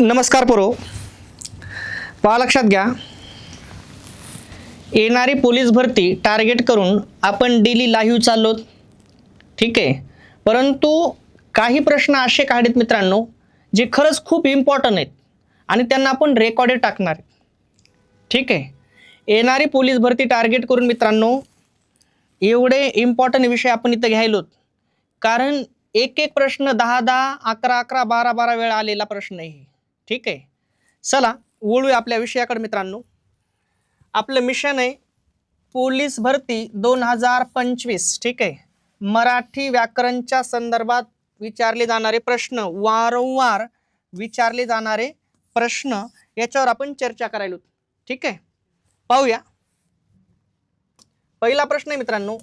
नमस्कार पुरो. पहा लक्षात घ्या. येणारी पोलीस भरती टार्गेट करून आपण डेली लाईव्ह चाललो ठीक आहे. परंतु काही प्रश्न असे काढलेत मित्रांनो जे खरंच खूप इम्पॉर्टंट आहेत आणि त्यांना आपण रेकॉर्डेड टाकणार ठीक आहे. येणारी पोलीस भरती टार्गेट करून मित्रांनो एवढे इम्पॉर्टंट विषय आपण इथं घ्यायलोत. कारण एक एक प्रश्न दहा दहा अकरा अकरा बारा बारा वेळा आलेला प्रश्न आहे. ठीक आहे. चला वळूया आपल्या विषयाकडे मित्रांनो. आपलं मिशन आहे पोलीस भरती दोन हजार पंचवीस ठीक आहे. मराठी व्याकरणच्या संदर्भात विचारले जाणारे प्रश्न वारंवार विचारले जाणारे प्रश्न याच्यावर आपण चर्चा करायलो. ठीक आहे. पाहूया. पहिला प्रश्न आहे मित्रांनो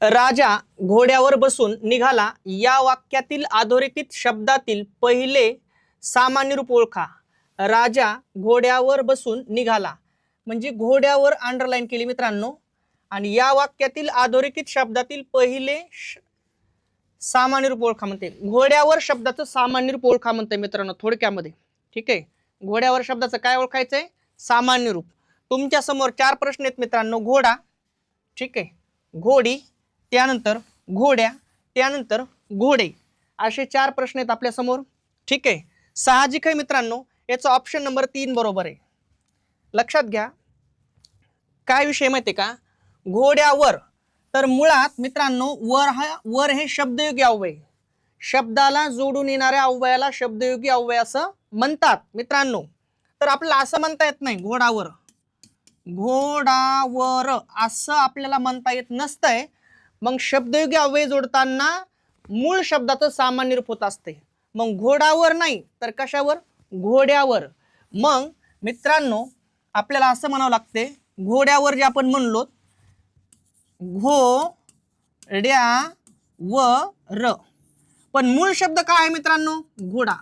राजा घोड्यावर बसून निघाला. या वाक्यातील अधोरेखित शब्दातील पहिले सामान्य रूप ओळखा. राजा घोड्यावर बसून निघाला. म्हणजे घोड्यावर अंडरलाईन केली मित्रांनो. आणि या वाक्यातील अधोरेखित शब्दातील पहिले श- सामान्य रूप ओळखा म्हणते. घोड्यावर शब्दाचं सामान्य रूप ओळखा म्हणते मित्रांनो थोडक्यामध्ये. ठीक आहे? घोड्यावर शब्दाचं काय ओळखायचंय? सामान्य रूप. तुमच्यासमोर चार प्रश्न आहेत मित्रांनो घोडा. ठीक आहे? घोडी त्यानंतर घोड्या त्यानंतर घोडे. असे चार प्रश्न आहेत आपल्यासमोर. ठीक आहे? साहजिक आहे मित्रांनो याचा ऑप्शन नंबर तीन बरोबर आहे. लक्षात घ्या. काय विषय माहिती आहे का? घोड्यावर. तर मुळात मित्रांनो वर हा वर हे शब्दयोगी अव्यय शब्दाला जोडून येणाऱ्या अव्ययाला शब्दयोगी अव्यय असं म्हणतात मित्रांनो. तर आपल्याला असं म्हणता येत नाही घोडावर. घोडावर असं आपल्याला म्हणता येत नसतंय. मग शब्दयोगी अव्यय जोडताना मूळ शब्दाचं सामान्य रूप होत असते. मग घोडावर नाही तर कशावर? घोड्यावर. मग मित्रांनो आपल्याला असं म्हणावं लागते घोड्यावर जे आपण म्हणलो घोड्या व र पण मूळ शब्द काय आहे मित्रांनो? घोडा.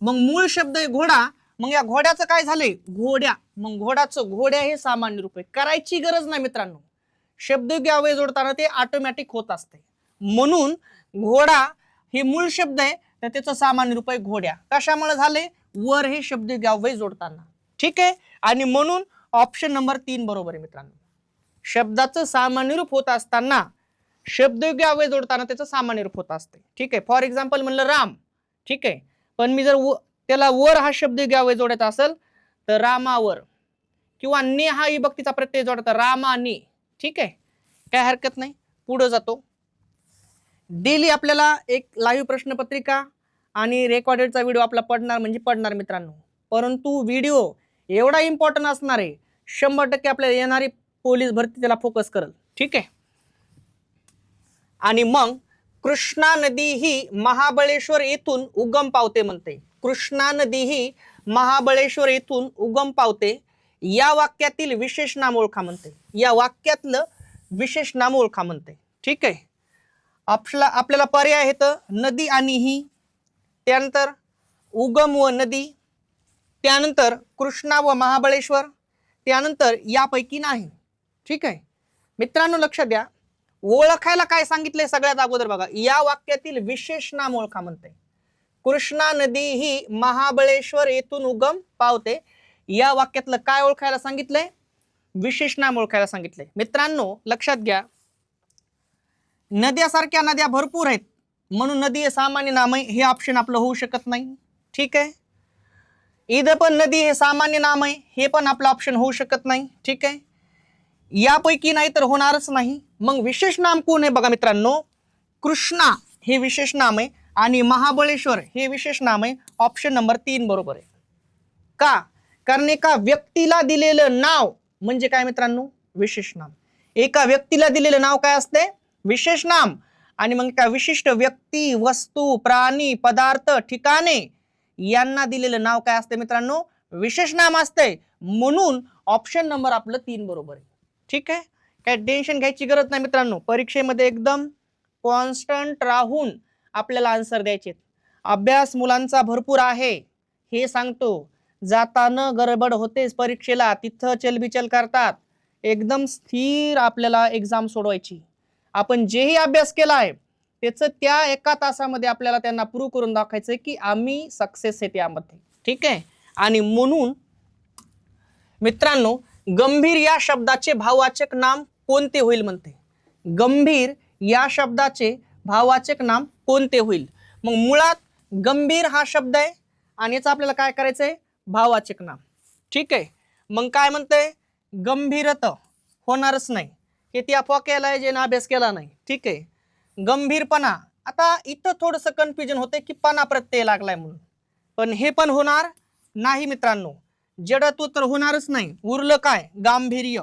मग मूळ शब्द आहे घोडा. मग या घोड्याचं काय झालंय? घोड्या. मग घोडाचं घोड्या हे सामान्य रूप आहे. करायची गरज नाही मित्रांनो. शब्दयोगी अवय जोडताना ते ऑटोमॅटिक होत असते. म्हणून घोडा हे मूळ शब्द आहे तर त्याचं सामान्य रूप आहे घोड्या. कशामुळे झाले? वर हे शब्दयोगी अव्यय जोडताना. ठीक आहे? आणि म्हणून ऑप्शन नंबर तीन बरोबर आहे मित्रांनो. शब्दाचं सामान्य रूप होत असताना शब्दयोगी अव्यय जोडताना त्याचं सामान्य रूप होत असते. ठीक आहे? फॉर एक्झाम्पल म्हणलं राम. ठीक आहे? पण मी जर व- त्याला वर हा शब्दयोगी अव्यय जोडायचा असेल तर रामावर. किंवा ने हा विभक्तीचा प्रत्यय जोडायचा रामाने. ठीक आहे. काय हरकत नाही. पुढं जातो. डेली आपल्याला एक लाईव्ह प्रश्नपत्रिका आणि रेकॉर्डेडचा व्हिडिओ आपला पडणार म्हणजे पडणार मित्रांनो. परंतु व्हिडिओ एवढा इम्पॉर्टंट असणार आहे शंभर टक्के आपल्याला येणारी पोलीस भरती त्याला फोकस करेल. ठीक आहे? आणि मग कृष्णा नदी ही महाबळेश्वर येथून उगम पावते म्हणते. कृष्णा नदी ही महाबळेश्वर येथून उगम पावते. या वाक्यातील विशेष नाम ओळखा म्हणते. या वाक्यातलं विशेष नाम ओळखा म्हणते. ठीक आहे? आपला आपल्याला पर्याय आहेत नदी आणि ही त्यानंतर उगम व नदी त्यानंतर कृष्णा व महाबळेश्वर त्यानंतर यापैकी नाही. ठीक आहे? मित्रांनो लक्ष द्या. ओळखायला काय सांगितलंय सगळ्यात अगोदर बघा. या वाक्यातील विशेष नाम ओळखा म्हणते. कृष्णा नदी ही महाबळेश्वर येथून उगम पावते. या वाक्यातलं काय ओळखायला सांगितलंय? विशेष नाम ओळखायला सांगितलंय. मित्रांनो लक्षात घ्या. नद्यासारख्या नद्या भरपूर आहेत. म्हणून नदी हे सामान्य नाम आहे हे ऑप्शन आपलं होऊ शकत नाही. ठीक आहे? इथं पण नदी हे सामान्य नाम आहे हे पण आपलं ऑप्शन होऊ शकत नाही. ठीक आहे? यापैकी नाही तर होणारच नाही. मग विशेष नाम कोण आहे बघा मित्रांनो? कृष्णा हे विशेष नाम आहे. आणि महाबळेश्वर हे विशेष नाम आहे. ऑप्शन नंबर तीन बरोबर आहे. का? कारण एका व्यक्तीला दिलेलं नाव म्हणजे काय मित्रांनो? विशेष नाम. एका व्यक्तीला दिलेलं नाव काय असते विशेष नाम. आणि मग एका विशिष्ट व्यक्ती वस्तू प्राणी पदार्थ ठिकाणे यांना दिलेलं नाव काय असते मित्रांनो? विशेष नाम असते म्हणून ऑप्शन नंबर आपलं तीन बरोबर आहे. ठीक आहे? काय टेन्शन घ्यायची गरज नाही मित्रांनो. परीक्षेमध्ये एकदम कॉन्स्टंट राहून आपल्याला आन्सर द्यायचे अभ्यास मुलांचा भरपूर आहे. हे सांगतो. जाताना गडबड होतेच परीक्षेला तिथं चलबिचल करतात. एकदम स्थिर आपल्याला एक्झाम सोडवायची. आपण जेही अभ्यास केला आहे त्याचं त्या एका तासामध्ये आपल्याला त्यांना प्रूव्ह करून दाखवायचं की आम्ही सक्सेस आहे यामध्ये ठीक आहे? आणि म्हणून मित्रांनो गंभीर या शब्दाचे भाववाचक नाम कोणते होईल म्हणते? गंभीर या शब्दाचे भाववाचक नाम कोणते होईल? मग मुळात गंभीर हा शब्द आहे आणि याचं आपल्याला काय करायचं आहे भाववाचक नाम. ठीक आहे? मग काय म्हणते गंभीरत होणारच नाही. हे ती अफवा केलाय जे अभ्यास केला नाही. ठीक आहे? गंभीरपणा. आता इथं थोडंसं कन्फ्युजन होते की पणा प्रत्यय लागलाय म्हणून. पण हे पण होणार नाही मित्रांनो. जडत्व तर होणारच नाही. उरलं काय? गांभीर्य.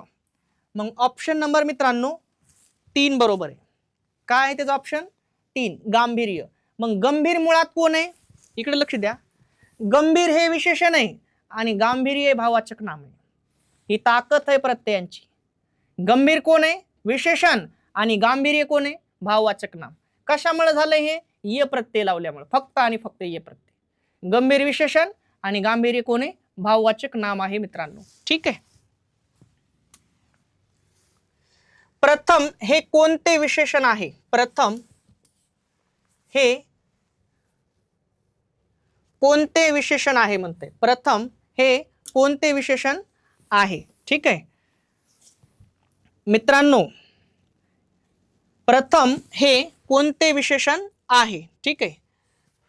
मग ऑप्शन नंबर मित्रांनो तीन बरोबर आहे. काय आहे त्याचं ऑप्शन तीन. गांभीर्य. मग गंभीर मुळात कोण आहे? इकडे लक्ष द्या. गंभीर हे विशेषण आहे आणि गांभीर्य भाववाचक नाम आहे. ही ताकद आहे प्रत्ययांची. गंभीर कोण आहे? विशेषण आणि गांभीर्य कोण आहे? भाववाचक नाम. कशामुळे झालंय हे? ये प्रत्यय लावल्यामुळे. फक्त आणि फक्त ये प्रत्यय. गंभीर विशेषण आणि गांभीर्य कोण आहे? भाववाचक नाम आहे मित्रांनो. ठीक आहे. प्रथम हे कोणते विशेषण आहे? प्रथम हे कोणते विशेषण आहे म्हणते? प्रथम हे कोणते विशेषण आहे? ठीक आहे? मित्रांनो प्रथम हे कोणते विशेषण आहे? ठीक आहे?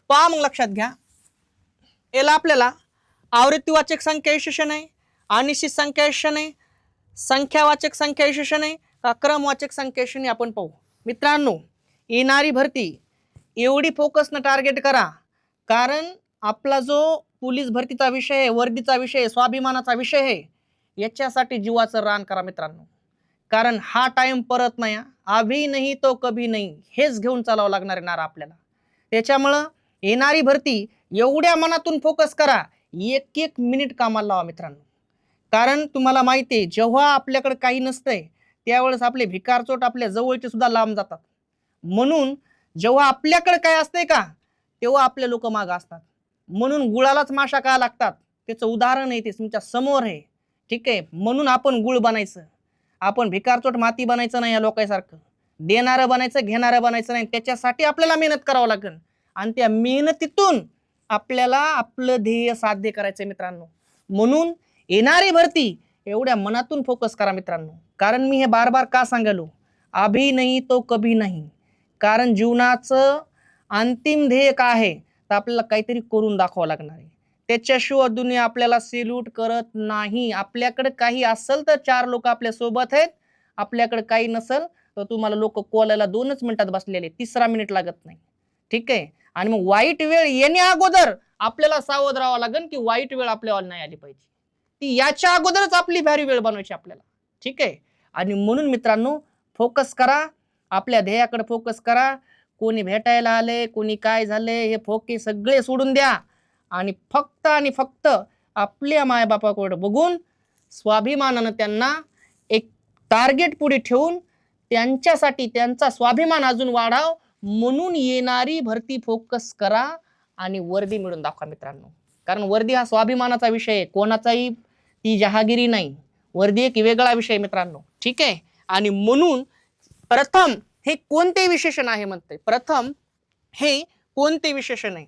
पहा मग लक्षात घ्या. याला आपल्याला आवृत्तीवाचक संख्या विशेषण आहे अनिश्चित संख्या विशेषण आहे संख्यावाचक संख्या विशेषण आहे का क्रमवाचक संख्या विशेषण आपण पाहू. मित्रांनो येणारी भरती. एवढी फोकसनं टार्गेट करा. कारण आपला जो पोलीस भरतीचा विषय आहे वर्दीचा विषय आहे स्वाभिमानाचा विषय आहे याच्यासाठी जीवाचं रान करा मित्रांनो. कारण हा टाइम परत नाही हा. नाही तो कभी नाही हेच घेऊन चालावं लागणार येणार आपल्याला. त्याच्यामुळं येणारी भरती एवढ्या मनातून फोकस करा एक एक मिनिट कामाला लावा मित्रांनो. कारण तुम्हाला माहिती आहे जेव्हा आपल्याकडे काही नसतंय त्यावेळेस आपले भिकारचोट आपल्या जवळचे सुद्धा लांब जातात. म्हणून जेव्हा आपल्याकडे काय असतंय का तेव्हा आपले लोक मागं असतात. म्हणून गुळालाच माशा का लागतात? त्याचं उदाहरण आहे ते तुमच्यासमोर आहे. ठीक आहे? म्हणून आपण गुळ बनायचं. आपण भिकारचोट माती बनायचं नाही या लोकांसारखं. देणारं बनायचं घेणारं बनायचं नाही. त्याच्यासाठी आपल्याला मेहनत करावं लागेल. आणि त्या मेहनतीतून आपल्याला आपलं ध्येय साध्य करायचं आहे मित्रांनो. म्हणून येणारी भरती एवढ्या मनातून फोकस करा मित्रांनो. कारण मी हे बार बार का सांगालो अभी नाही तो कभी नाही. कारण जीवनाचं अंतिम ध्येय काय आहे? तर आपल्याला काहीतरी करून दाखवावं लागणार आहे. त्याच्याशिवाय दुनिया आपल्याला सेल्यूट करत नाही. आपल्याकडे काही असेल तर चार लोक आपल्यासोबत आहेत. आपल्याकडे काही नसेल तर तुम्हाला लोक कोलायला दोनच मिनिटात बसलेले. तिसरा मिनिट लागत नाही. ठीक आहे? आणि मग वाईट वेळ येणे अगोदर आपल्याला सावध राहावं लागेल की वाईट वेळ आपल्यावर नाही आली पाहिजे. ती याच्या अगोदरच आपली भारी वेळ बनवायची आपल्याला. ठीक आहे? आणि म्हणून मित्रांनो फोकस करा. आपल्या ध्येयाकडे फोकस करा. कोणी भेटायला आले कोणी काय झाले हे फोके सगळे सोडून द्या. आणि फक्त आणि फक्त आपल्या मायबापाकडे बघून स्वाभिमानानं त्यांना एक टार्गेट पुढे ठेवून त्यांच्यासाठी त्यांचा स्वाभिमान अजून वाढाव म्हणून येणारी भरती फोकस करा आणि वर्दी मिळून दाखवा मित्रांनो. कारण वर्दी हा स्वाभिमानाचा विषय आहे. कोणाचाही ती जहागिरी नाही. वर्दी एक वेगळा विषय मित्रांनो. ठीक आहे? आणि म्हणून प्रथम हे कोणते विशेषण आहे म्हणते? प्रथम हे कोणते विशेषण आहे?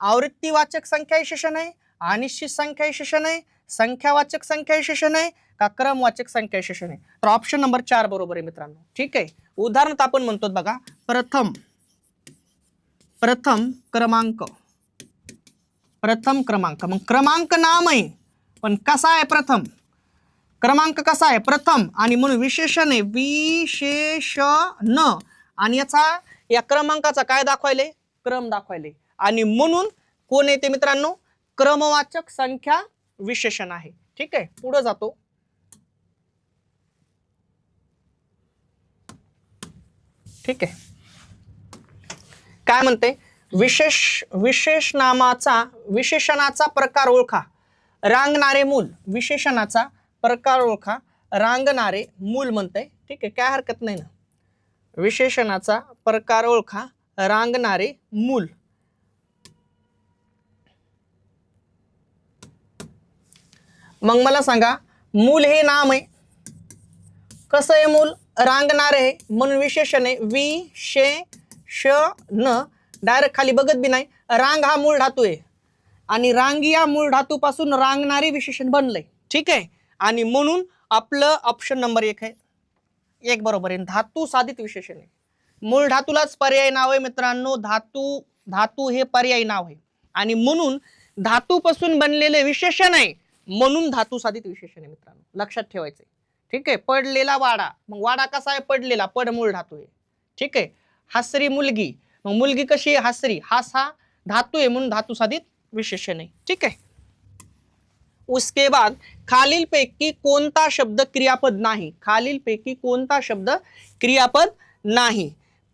आवृत्तीवाचक संख्या विशेषण आहे अनिश्चित संख्या विशेषण आहे संख्यावाचक संख्या विशेषण आहे का क्रमवाचक संख्या विशेषण आहे? तर ऑप्शन नंबर चार बरोबर आहे मित्रांनो. ठीक आहे? उदाहरणार्थ आपण म्हणतो बघा. प्रथम प्रथम क्रमांक. प्रथम क्रमांक. मग क्रमांक नाम आहे. पण कसा आहे प्रथम? क्रमांक कसा आहे? प्रथम आणि म्हणून विशेषण आहे विशेषण. आणि याचा या क्रमांकाचा काय दाखवायले? क्रम दाखवायले. आणि म्हणून कोण येते मित्रांनो? क्रमवाचक संख्या विशेषण आहे. ठीक आहे? पुढे जातो. ठीक आहे? काय म्हणते? विशेष विशेष नामाचा विशेषणाचा प्रकार ओळखा. रांगणारे मूल विशेषणाचा प्रकार ओळखा रांगणारे मूल म्हणतंय. ठीक आहे काय हरकत नाही ना. विशेषणाचा प्रकार ओळखा रांगणारे मूल. मग मला सांगा मूल हे नाम आहे. कसं आहे मूल? रांगणारे आहे. म्हणून विशेषण आहे वि शे श न. डायरेक्ट खाली बघत बी नाही. रांग हा मूळ धातू आहे. आणि रांगी या मूळ धातूपासून रांगणारे विशेषण बनलंय. ठीक आहे? आणि म्हणून आपलं ऑप्शन नंबर एक आहे. एक बरोबर आहे. धातू साधित विशेषण आहे. मूळ धातूलाच पर्याय नाव आहे मित्रांनो. धातू धातू हे पर्यायी नाव आहे. आणि म्हणून धातूपासून बनलेले विशेषण आहे. म्हणून धातू साधित विशेषण आहे मित्रांनो. लक्षात ठेवायचं आहे. ठीक आहे? पडलेला वाडा. मग वाडा कसा आहे? पडलेला. पड मूळ धातू आहे. ठीक आहे? हासरी मुलगी. मग मुलगी कशी आहे? हासरी. हास हा धातू आहे म्हणून धातू साधित विशेषण आहे. ठीक आहे? उसके बाद खालीलपैकी कोणता शब्द क्रियापद नाही? खालीलपैकी कोणता शब्द क्रियापद नाही?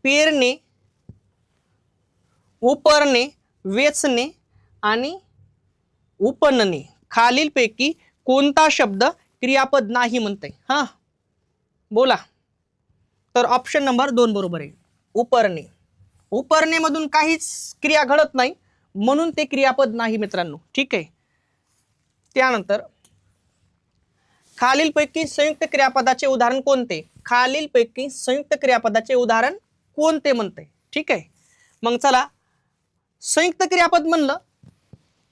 पेरणे उपरणे वेचणे आणि उपनणे. खालीलपैकी कोणता शब्द क्रियापद नाही म्हणते हा बोला. तर ऑप्शन नंबर दोन बरोबर आहे. उपरणे. उपरणेमधून काहीच क्रिया घडत नाही म्हणून ते क्रियापद नाही मित्रांनो. ठीक आहे. त्यानंतर खालीलपैकी संयुक्त क्रियापदाचे उदाहरण कोणते? खालीलपैकी संयुक्त क्रियापदाचे उदाहरण कोणते म्हणते? ठीक आहे. मग चला संयुक्त क्रियापद म्हणलं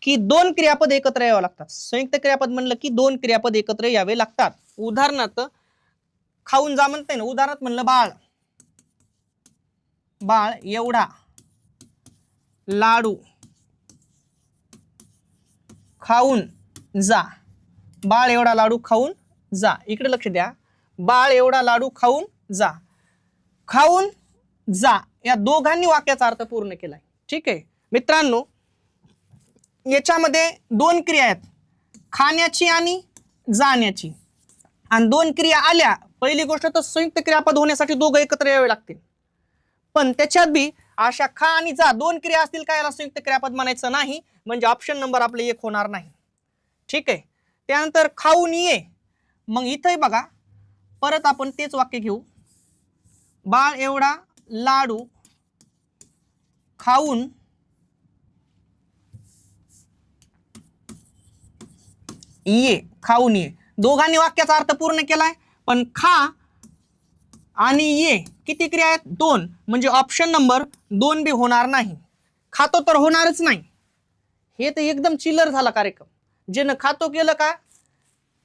की दोन क्रियापद एकत्र यावे लागतात. संयुक्त क्रियापद म्हणलं की दोन क्रियापद एकत्र यावे लागतात. उदाहरणार्थ खाऊन जा म्हणते ना उदाहरणार्थ म्हणलं बाळ. बाळ एवढा. लाडू. खाऊन. जा. बाळ एवढा लाडू खाऊन जा. इकडे लक्ष द्या. बाळ एवढा लाडू खाऊन जा. खाऊन जा. या दोघांनी वाक्याचा अर्थ पूर्ण केलाय. ठीक आहे? मित्रांनो याच्यामध्ये दोन क्रिया आहेत. खाण्याची आणि जाण्याची. आणि दोन क्रिया आल्या पहिली गोष्ट तर संयुक्त क्रियापद होण्यासाठी दोघं एकत्र यावे लागतील. पण त्याच्यात बी अशा खा आणि जा दोन क्रिया असतील का याला संयुक्त क्रियापद म्हणायचं नाही. म्हणजे ऑप्शन नंबर आपले एक होणार नाही. ठीक आहे? त्यानंतर खाऊन ये. मग इथंही बघा. परत आपण तेच वाक्य घेऊ. बाळ एवढा लाडू खाऊन ये खाऊन ये. दोघांनी वाक्याचा अर्थ पूर्ण केलाय पण खा आणि ये. किती क्रिया आहेत? दोन. म्हणजे ऑप्शन नंबर दोन बी होणार नाही. खातो तर होणारच नाही. हे तर एकदम चिल्लर झाला कार्यक्रम. ज्यानं खातो केलं का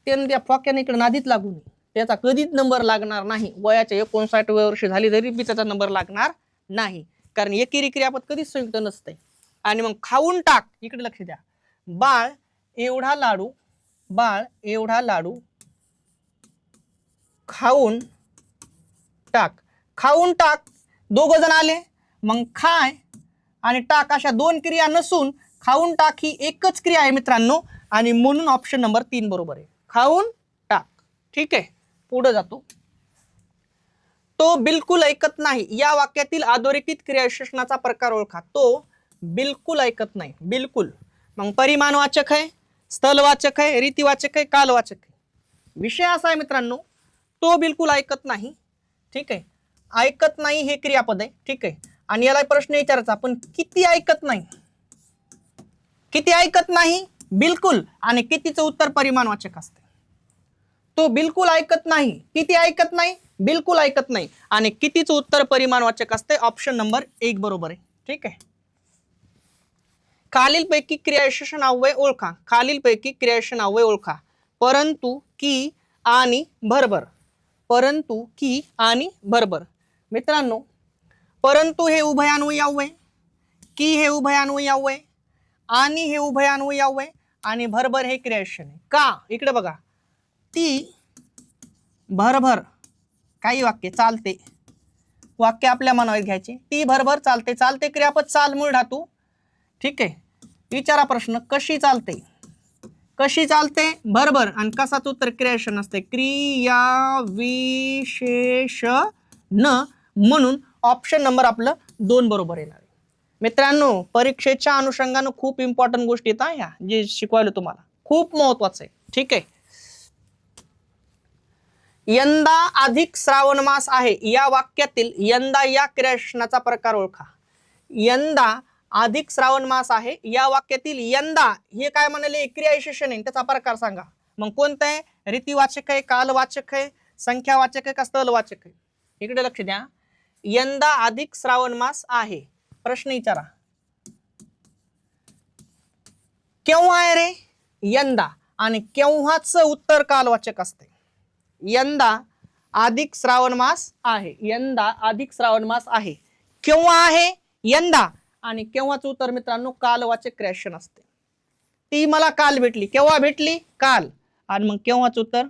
त्यानं त्या फोक्याने इकडे नादीत लागू नये. त्याचा कधीच नंबर लागणार नाही. वयाच्या एकोणसाठ वर्ष झाली तरी बी त्याचा नंबर लागणार नाही. कारण एकेरी क्रियापद कधीच संयुक्त नसते. आणि मग खाऊन टाक. इकडे लक्ष द्या. बाळ एवढा लाडू बाळ एवढा लाडू खाऊन टाक. खाऊन टाक. दोघं जण आले. मग खाय आणि टाक अशा दोन क्रिया नसून खाऊन टाक ही एकच क्रिया आहे मित्रांनो. आणि म्हणून ऑप्शन नंबर तीन बरोबर आहे. खाऊन टाक. ठीक आहे? पुढे जातो. तो बिलकुल ऐकत नाही. या वाक्यातील अधोरेखित क्रियाविशेषणाचा प्रकार ओळखा. तो बिलकुल ऐकत नाही. बिलकुल. मग परिमाणवाचक आहे स्थलवाचक आहे रीतिवाचक आहे कालवाचक आहे. विषय असा आहे मित्रांनो तो बिलकुल ऐकत नाही. ठीक आहे? ऐकत नाही हे क्रियापद आहे. ठीक आहे? आणि याला प्रश्न विचारायचा पण किती ऐकत नाही? किती ऐकत नाही? बिलकुल आणि कितीचं उत्तर परिमाणवाचक असते? तो बिलकुल ऐकत नाही किती ऐकत नाही? बिलकुल ऐकत नाही. आणि कितीचं उत्तर परिमाणवाचक असते? ऑप्शन नंबर एक बरोबर आहे. ठीक आहे? खालीलपैकी क्रियाशेषण अव्यय ओळखा. खालीलपैकी क्रियाशेषण अव्यय ओळखा. परंतु की आणि भरभर. परंतु की आणि भरभर. मित्रांनो परंतु हे उभयान्वयी अव्यय की हे उभयान्वयी अव्यय आणि हे उभयान्वयी अव्यय आणि भरभर हे क्रिएशन आहे. का? इकडे बघा. ती भरभर काही वाक्य चालते. वाक्य आपल्या मनावर घ्यायचे. ती भरभर चालते चालते क्रियापद चाल मूळ धातू. ठीक आहे? विचारा प्रश्न कशी चालते? कशी चालते? भरभर. आणि कसाच उत्तर क्रियाशन असते? क्रिया विशेष न म्हणून ऑप्शन नंबर आपलं दोन बरोबर येणार मित्रांनो परीक्षेच्या अनुषंगानं खूप इम्पॉर्टंट गोष्टी येतात ह्या जे शिकवायला तुम्हाला. खूप महत्वाचं आहे. ठीक आहे? यंदा अधिक श्रावण मास आहे. या वाक्यातील यंदा या क्रियाशनाचा प्रकार ओळखा. यंदा अधिक श्रावण मास आहे. या वाक्यातील यंदा हे काय म्हणाले? क्रियाविशेषण आहे. त्याचा प्रकार सांगा. मग कोणतं आहे? रीतिवाचक आहे कालवाचक आहे संख्यावाचक आहे का स्थलवाचक आहे? इकडे लक्ष द्या. यंदा अधिक श्रावण मास आहे. प्रश्न विचारा. केव्हा आहे रे? यंदा. आणि केव्हाच उत्तर कालवाचक असते? यंदा अधिक श्रावण मास आहे. यंदा अधिक श्रावण मास आहे. केव्हा आहे? यंदा. आणि केव्हाच उत्तर मित्रांनो? कालवाचक क्रिएशन असते. ती मला काल भेटली. केव्हा भेटली? काल. आणि मग केव्हाच उत्तर?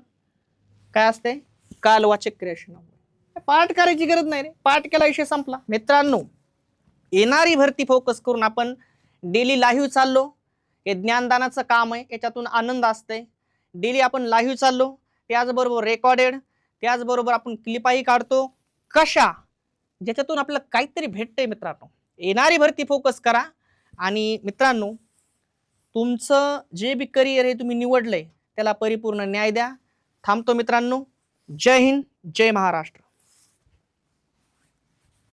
काय असते? कालवाचक क्रिएशन पाठ करायची गरज नाही रे. पाठ केला विषय संपला. मित्रांनो येणारी भरती फोकस करून आपण डेली लाईव्ह चाललो. हे ज्ञानदानाचं काम आहे याच्यातून आनंद असते डेली आपण लाईव्ह चाललो त्याचबरोबर रेकॉर्डेड त्याचबरोबर आपण क्लिपाही काढतो. कशा? ज्याच्यातून आपलं काहीतरी भेटतंय मित्रांनो. येणारी भरती फोकस करा. आणि मित्रांनो तुमचं जे बी करिअर हे तुम्ही निवडलंय त्याला परिपूर्ण न्याय द्या. थांबतो मित्रांनो. जय हिंद जय महाराष्ट्र.